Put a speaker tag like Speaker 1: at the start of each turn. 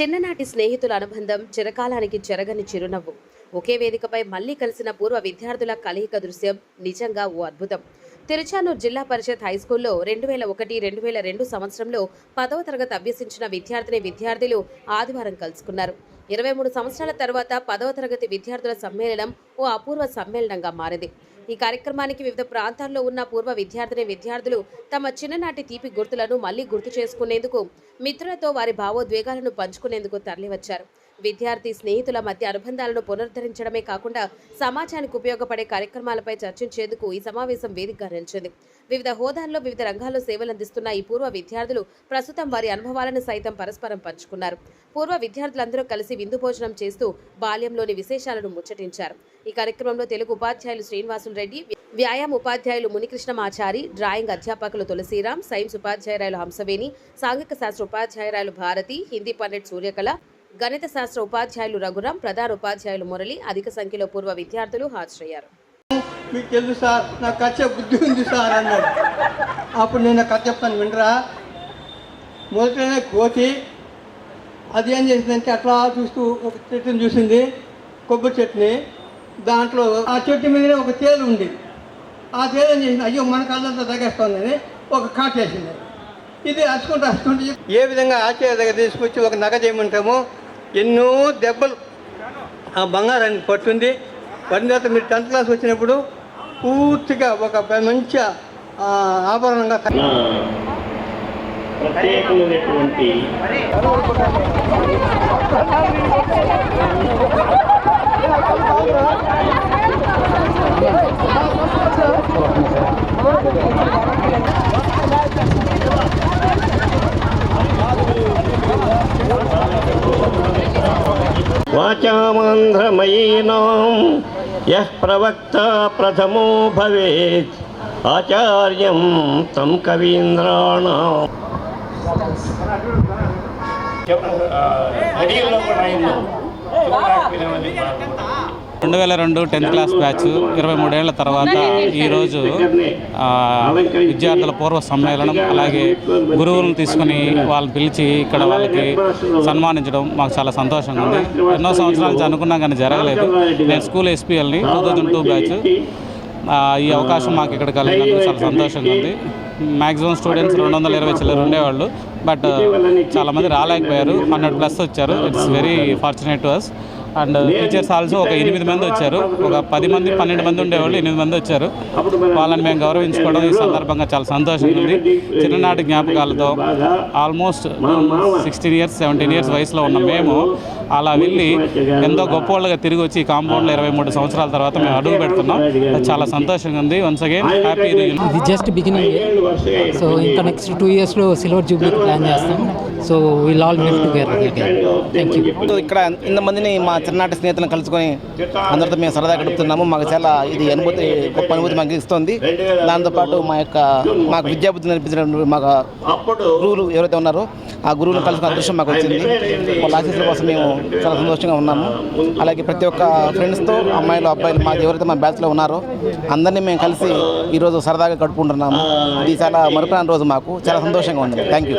Speaker 1: చిన్ననాటి స్నేహితుల అనుబంధం చిరకాలానికి చెరగని చిరునవ్వు. ఒకే వేదికపై మళ్ళీ కలిసిన పూర్వ విద్యార్థుల కలయిక దృశ్యం నిజంగా ఓ అద్భుతం. తిరుచానూర్ జిల్లా పరిషత్ హైస్కూల్లో రెండు వేల ఒకటి రెండు వేల రెండు సంవత్సరంలో పదవ తరగతి అభ్యసించిన విద్యార్థిని విద్యార్థులు ఆదివారం కలుసుకున్నారు. ఇరవై మూడు సంవత్సరాల తర్వాత పదవ తరగతి విద్యార్థుల సమ్మేళనం ఓ అపూర్వ సమ్మేళనంగా మారింది. ఈ కార్యక్రమానికి వివిధ ప్రాంతాల్లో ఉన్న పూర్వ విద్యార్థిని విద్యార్థులు తమ చిన్ననాటి తీపి గుర్తులను మళ్ళీ గుర్తు చేసుకునేందుకు మిత్రులతో వారి భావోద్వేగాలను పంచుకునేందుకు తరలివచ్చారు. విద్యార్థి స్నేహితుల మధ్య అనుబంధాలను పునరుద్ధరించడమే కాకుండా సమాజానికి ఉపయోగపడే కార్యక్రమాలపై చర్చించేందుకు ఈ సమావేశం వేదికగా నిలిచింది. వివిధ హోదాల్లో వివిధ రంగాల్లో సేవలు అందిస్తున్న ఈ పూర్వ విద్యార్థులు ప్రస్తుతం వారి అనుభవాలను సైతం పరస్పరం పంచుకున్నారు. పూర్వ విద్యార్థులందరూ కలిసి విందు భోజనం చేస్తూ బాల్యంలోని విశేషాలను ముచ్చటించారు. ఈ కార్యక్రమంలో తెలుగు ఉపాధ్యాయులు శ్రీనివాసులు రెడ్డి వ్యాయామ ఉపాధ్యాయులు మునికృష్ణమాచారి డ్రాయింగ్ అధ్యాపకులు తులసీరాం సైన్స్ ఉపాధ్యాయురాలు హంసవేణి సాంఘిక శాస్త్ర ఉపాధ్యాయురాలు భారతి హిందీ పండిట్ సూర్యకళ గణిత శాస్త్ర ఉపాధ్యాయులు రఘురాం ప్రధాన ఉపాధ్యాయులు మురళి అధిక సంఖ్యలో పూర్వ విద్యార్థులు హాజరయ్యారు.
Speaker 2: మీకు తెలుసు సార్ నాకు కథ బుద్ధి ఉంది సార్ అన్నాడు. అప్పుడు నేను కథ చెప్తాను వినరా? మొదటనే కోతి అది ఏం చేసిందంటే అట్లా చూస్తూ ఒక చెట్టుని చూసింది కొబ్బరి చెట్టుని. దాంట్లో ఆ చెట్టు మీదనే ఒక తేలు ఉంది. ఆ తేలు ఏం చేసింది? అయ్యో మన కళ్ళంతా తగ్గేస్తుందని ఒక కాటేసింది ఇది అచ్చుకుంటూ అచ్చుకుంటూ ఏ విధంగా ఆచార్య దగ్గర తీసుకొచ్చి ఒక నగ చేయమంటామో? ఎన్నో దెబ్బలు ఆ బంగారాన్ని పట్టుంది. పడిన తర్వాత మీరు టెన్త్ క్లాస్ వచ్చినప్పుడు పూర్తిగా ఒక మంచి ఆభరణంగా
Speaker 3: ప్రత్యేకమైనటువంటి मन्त्रमयीनां यः प्रवक्ता प्रथमो भवेत् आचार्यं तं कवीन्द्राणाम् अडियल्लो
Speaker 4: రెండు వేల రెండు టెన్త్ క్లాస్ బ్యాచ్ ఇరవై మూడేళ్ళ తర్వాత ఈరోజు విద్యార్థుల పూర్వ సమ్మేళనం అలాగే గురువులను తీసుకుని వాళ్ళని పిలిచి ఇక్కడ వాళ్ళకి సన్మానించడం మాకు చాలా సంతోషంగా ఉంది. ఎన్నో సంవత్సరాల నుంచి అనుకున్నా కానీ జరగలేదు. నేను స్కూల్ ఎస్పీఎల్ని టూ థౌజండ్ టూ బ్యాచ్. ఈ అవకాశం మాకు ఇక్కడ కలిగినందుకు చాలా సంతోషంగా ఉంది. మ్యాక్సిమం స్టూడెంట్స్ రెండు వందల ఇరవై చిల్లర ఉండేవాళ్ళు. బట్ చాలామంది రాలేకపోయారు. హండ్రెడ్ ప్లస్ వచ్చారు. It's very fortunate to us and teachers also ఒక ఎనిమిది మంది వచ్చారు. ఒక పది మంది పన్నెండు మంది ఉండేవాళ్ళు ఎనిమిది మంది వచ్చారు. వాళ్ళని మేము గౌరవించుకోవడం ఈ సందర్భంగా చాలా సంతోషంగా ఉంది. చిన్ననాటి జ్ఞాపకాలతో almost sixteen years seventeen years వయసులో ఉన్న మేము అలా వెళ్ళి ఎంతో గొప్పవాళ్ళుగా తిరిగి వచ్చి ఈ కాంపౌండ్లో ఇరవై మూడు సంవత్సరాల తర్వాత మేము అడుగు పెడుతున్నాం. అది చాలా సంతోషంగా ఉంది. వన్స్ అగైన్ హ్యాపీ
Speaker 5: ఇది జస్ట్ బిగినింగ్ సో ఇంకా నెక్స్ట్ టూ ఇయర్స్లో సిల్వర్ జూబ్లీకి ప్లాన్ చేస్తాం. So will all meet together thank you
Speaker 6: so ఇక్కడ ఇంతమందిని మా చిన్ననాటి స్నేహితులను కలుసుకొని అందరితో మేము సరదా గడుపుతున్నాము. మాకు చాలా ఇది అనుభూతి గొప్ప అనుభూతి మాకు ఇస్తుంది. దాంతోపాటు మా యొక్క మాకు విద్యాబుద్ధి నేర్పించిన మాకు గురువులు ఎవరైతే ఉన్నారో ఆ గురువులను కలుసుకున్న అదృష్టం మాకు వచ్చింది. వాళ్ళ ఆశీస్సుల కోసం మేము చాలా సంతోషంగా ఉన్నాము. అలాగే ప్రతి ఒక్క ఫ్రెండ్స్తో అమ్మాయిలు అబ్బాయిలు మాకు ఎవరైతే మా బ్యాచ్లో ఉన్నారో అందరినీ మేము కలిసి ఈరోజు సరదాగా గడుపుకుంటున్నాము. ఇది చాలా మరుపురాని రోజు మాకు. చాలా సంతోషంగా ఉంది. Thank you